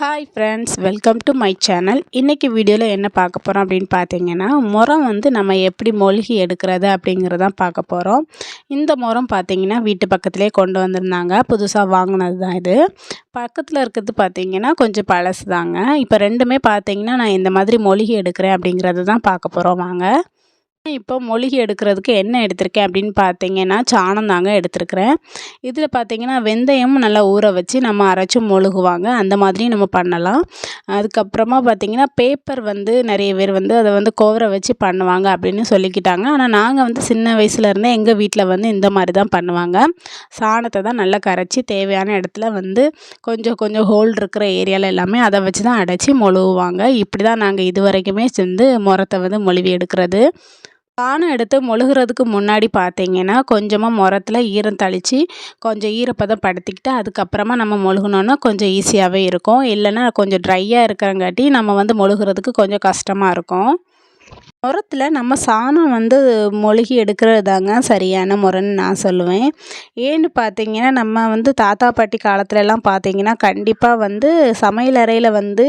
Hi friends welcome to my channel இன்றைக்கி வீடியோவில் என்ன பார்க்க போகிறோம் அப்படின்னு பார்த்தீங்கன்னா முறம் வந்து நம்ம எப்படி மொழுகி எடுக்கிறது அப்படிங்கிறதான் பார்க்க போகிறோம் இந்த முறம் பார்த்தீங்கன்னா வீட்டு பக்கத்துலேயே கொண்டு வந்திருந்தாங்க. புதுசாக வாங்கினது தான் இது. பக்கத்தில் இருக்கிறது பார்த்தீங்கன்னா கொஞ்சம் பழசு தாங்க இப்போ ரெண்டுமே பார்த்தீங்கன்னா நான் இந்த மாதிரி மொழுகி எடுக்கிறேன் அப்படிங்கிறது தான் பார்க்க போகிறோம் வாங்க. இப்போ மொழுகி எடுக்கிறதுக்கு என்ன எடுத்திருக்கேன் அப்படின்னு பார்த்தீங்கன்னா சாணம் தாங்க எடுத்திருக்கிறேன். இதில் பார்த்தீங்கன்னா வெந்தயமும் நல்லா ஊற வச்சு நம்ம அரைச்சி மொழுகுவாங்க. அந்த மாதிரியும் நம்ம பண்ணலாம். அதுக்கப்புறமா பார்த்தீங்கன்னா பேப்பர் வந்து நிறைய பேர் வந்து அதை வந்து கோவரை வச்சு பண்ணுவாங்க அப்படின்னு சொல்லிக்கிட்டாங்க. ஆனால் நாங்கள் வந்து சின்ன வயசுலேருந்தே எங்கள் வீட்டில் வந்து இந்த மாதிரி தான் பண்ணுவாங்க. சாணத்தை தான் நல்லா கரைச்சி தேவையான இடத்துல வந்து கொஞ்சம் கொஞ்சம் ஹோல் இருக்கிற ஏரியாவில் எல்லாமே அதை வச்சு தான் அடைச்சி மொழுகுவாங்க. இப்படி தான் நாங்கள் இது வரைக்குமே வந்து முறத்தை வந்து மொழுவி எடுக்கிறது. பானை எடுத்து மொழுகிறதுக்கு முன்னாடி பார்த்தீங்கன்னா கொஞ்சமாக முரத்தில் ஈரம் தளித்து கொஞ்சம் ஈரப்பதம் படுத்திக்கிட்டு அதுக்கப்புறமா நம்ம மொழுகுனோன்னா கொஞ்சம் ஈஸியாகவே இருக்கும். இல்லைன்னா கொஞ்சம் ட்ரையாக இருக்கிறங்காட்டி நம்ம வந்து மொழுகிறதுக்கு கொஞ்சம் கஷ்டமாக இருக்கும். உரத்தில் நம்ம சாணம் வந்து மொழுகி எடுக்கிறது தாங்க சரியான முறைன்னு நான் சொல்லுவேன். ஏன்னு பார்த்தீங்கன்னா நம்ம வந்து தாத்தா பாட்டி காலத்துலலாம் பார்த்தீங்கன்னா கண்டிப்பாக வந்து சமையல் அறையில் வந்து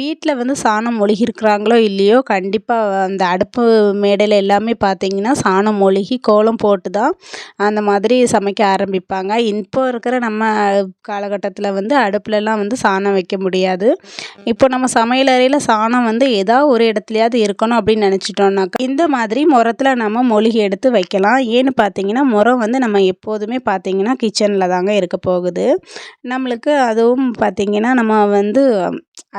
வீட்டில் வந்து சாணம் மொழுகிருக்கிறாங்களோ இல்லையோ கண்டிப்பாக அந்த அடுப்பு மேடையில் எல்லாமே பார்த்தீங்கன்னா சாணம் மொழுகி கோலம் போட்டு தான் அந்த மாதிரி சமைக்க ஆரம்பிப்பாங்க. இப்போ இருக்கிற நம்ம காலகட்டத்தில் வந்து அடுப்புலலாம் வந்து சாணம் வைக்க முடியாது. இப்போ நம்ம சமையல் அறையில் சாணம் வந்து ஏதாவது ஒரு இடத்துலையாவது இருக்கணும் அப்படின்னு நினச்சி வச்சிட்டோம்னாக்கா இந்த மாதிரி முறத்தில் நம்ம மொழிகை எடுத்து வைக்கலாம். ஏன்னு பார்த்தீங்கன்னா முறம் வந்து நம்ம எப்போதுமே பார்த்தீங்கன்னா கிச்சனில் தாங்க இருக்க போகுது. நம்மளுக்கு அதுவும் பார்த்திங்கன்னா நம்ம வந்து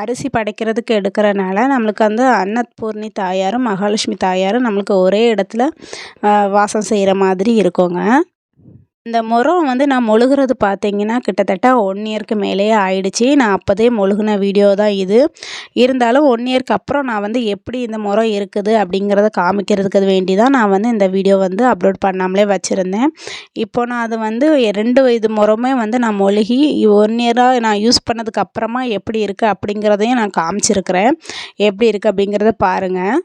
அரிசி படைக்கிறதுக்கு எடுக்கிறனால நம்மளுக்கு அந்த அன்னபூர்ணி தாயாரும் மகாலட்சுமி தாயாரும் நம்மளுக்கு ஒரே இடத்துல வாசம் செய்கிற மாதிரி இருக்குங்க. இந்த முறம் வந்து நான் மொழுகிறது பார்த்தீங்கன்னா கிட்டத்தட்ட ஒன் இயருக்கு மேலேயே ஆயிடுச்சு நான் அப்போதே மொழுகின வீடியோ தான் இது இருந்தாலும் ஒன் இயர்க்கு அப்புறம் நான் வந்து எப்படி இந்த முறம் இருக்குது அப்படிங்கிறத காமிக்கிறதுக்கு வேண்டி தான் நான் வந்து இந்த வீடியோ வந்து அப்லோட் பண்ணாமலே வச்சுருந்தேன் இப்போ நான் அது வந்து ரெண்டு இது முறமே வந்து நான் மொழுகி ஒன் இயராக நான் யூஸ் பண்ணதுக்கு அப்புறமா எப்படி இருக்குது அப்படிங்கிறதையும் நான் காமிச்சிருக்கிறேன் எப்படி இருக்குது அப்படிங்கிறத பாருங்கள்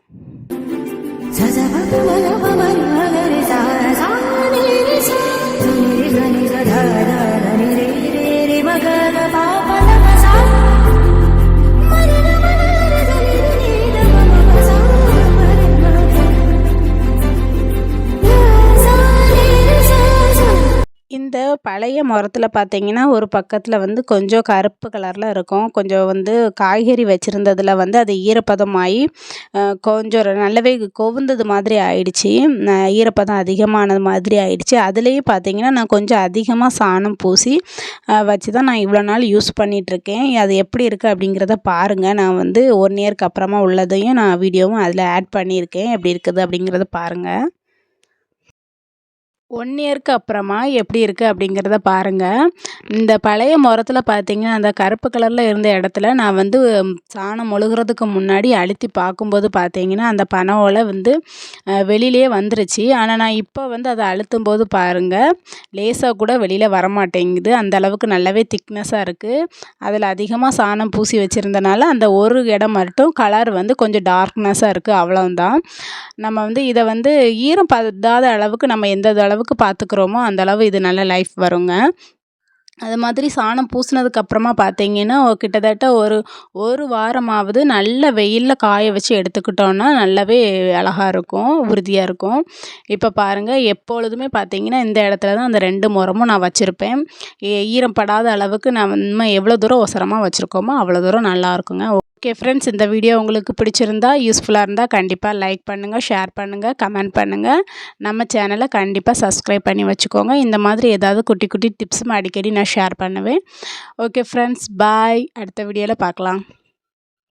பழைய மரத்தில் பார்த்தீங்கன்னா ஒரு பக்கத்தில் வந்து கொஞ்சம் கருப்பு கலரில் இருக்கும். கொஞ்சம் வந்து காய்கறி வச்சுருந்ததில் வந்து அது ஈரப்பதமாகி கொஞ்சம் நல்லாவே கொவுந்தது மாதிரி ஆயிடுச்சு. ஈரப்பதம் அதிகமானது மாதிரி ஆயிடுச்சு. அதுலேயும் பார்த்தீங்கன்னா நான் கொஞ்சம் அதிகமாக சாணம் பூசி வச்சு தான் நான் இவ்வளோ நாள் யூஸ் பண்ணிகிட்ருக்கேன் அது எப்படி இருக்குது அப்படிங்கிறத பாருங்கள் நான் வந்து ஒன் இயர்க்கு அப்புறமா உள்ளதையும் நான் வீடியோவும் அதில் ஆட் பண்ணியிருக்கேன். எப்படி இருக்குது அப்படிங்கிறத பாருங்கள் ஒன் இயர்க்கு அப்புறமா எப்படி இருக்குது அப்படிங்கிறத பாருங்கள் இந்த பழைய முறத்தில் பார்த்தீங்கன்னா அந்த கருப்பு கலரில் இருந்த இடத்துல நான் வந்து சாணம் மொழுகிறதுக்கு முன்னாடி அழுத்தி பார்க்கும்போது பார்த்தீங்கன்னா அந்த பனை ஓலை வந்து வெளியிலே வந்துருச்சு. ஆனால் நான் இப்போ வந்து அதை அழுத்தும் போது பாருங்கள் லேசாக கூட வெளியில் வரமாட்டேங்குது. அந்த அளவுக்கு நல்லாவே திக்னஸாக இருக்குது அதில் அதிகமாக சாணம் பூசி வச்சுருந்தனால அந்த ஒரு இடம் மட்டும் கலர் வந்து கொஞ்சம் டார்க்னஸாக இருக்குது அவ்வளோந்தான் நம்ம வந்து இதை வந்து ஈரம் பதாத அளவுக்கு நம்ம எந்த அளவுக்கு அளவுக்கு பார்த்துக்குறோமோ அந்தளவு இது நல்ல லைஃப் வருங்க. அது மாதிரி சாணம் பூசினதுக்கப்புறமா பார்த்தீங்கன்னா கிட்டத்தட்ட ஒரு ஒரு வாரமாவது நல்ல வெயிலில் காய வச்சு எடுத்துக்கிட்டோன்னா நல்லாவே அழகாக இருக்கும் உறுதியாக இருக்கும். இப்போ பாருங்கள் எப்பொழுதுமே பார்த்தீங்கன்னா இந்த இடத்துல தான் அந்த ரெண்டு முறமும் நான் வச்சுருப்பேன். ஈரம் படாத அளவுக்கு நான் நம்ம எவ்வளோ தூரம் ஒசரமாக வச்சுருக்கோமோ அவ்வளோ தூரம் நல்லா இருக்குங்க. ஓகே ஃப்ரெண்ட்ஸ் இந்த வீடியோ உங்களுக்கு பிடிச்சிருந்தா யூஸ்ஃபுல்லாக இருந்தால் கண்டிப்பாக லைக் பண்ணுங்கள் ஷேர் பண்ணுங்கள் கமெண்ட் பண்ணுங்கள் நம்ம சேனலை கண்டிப்பாக சப்ஸ்கிரைப் பண்ணி வச்சுக்கோங்க. இந்த மாதிரி ஏதாவது குட்டி குட்டி டிப்ஸும் அடிக்கடி நான் ஷேர் பண்ணுவேன். ஓகே ஃப்ரெண்ட்ஸ் பாய் அடுத்த வீடியோவில் பார்க்கலாம்.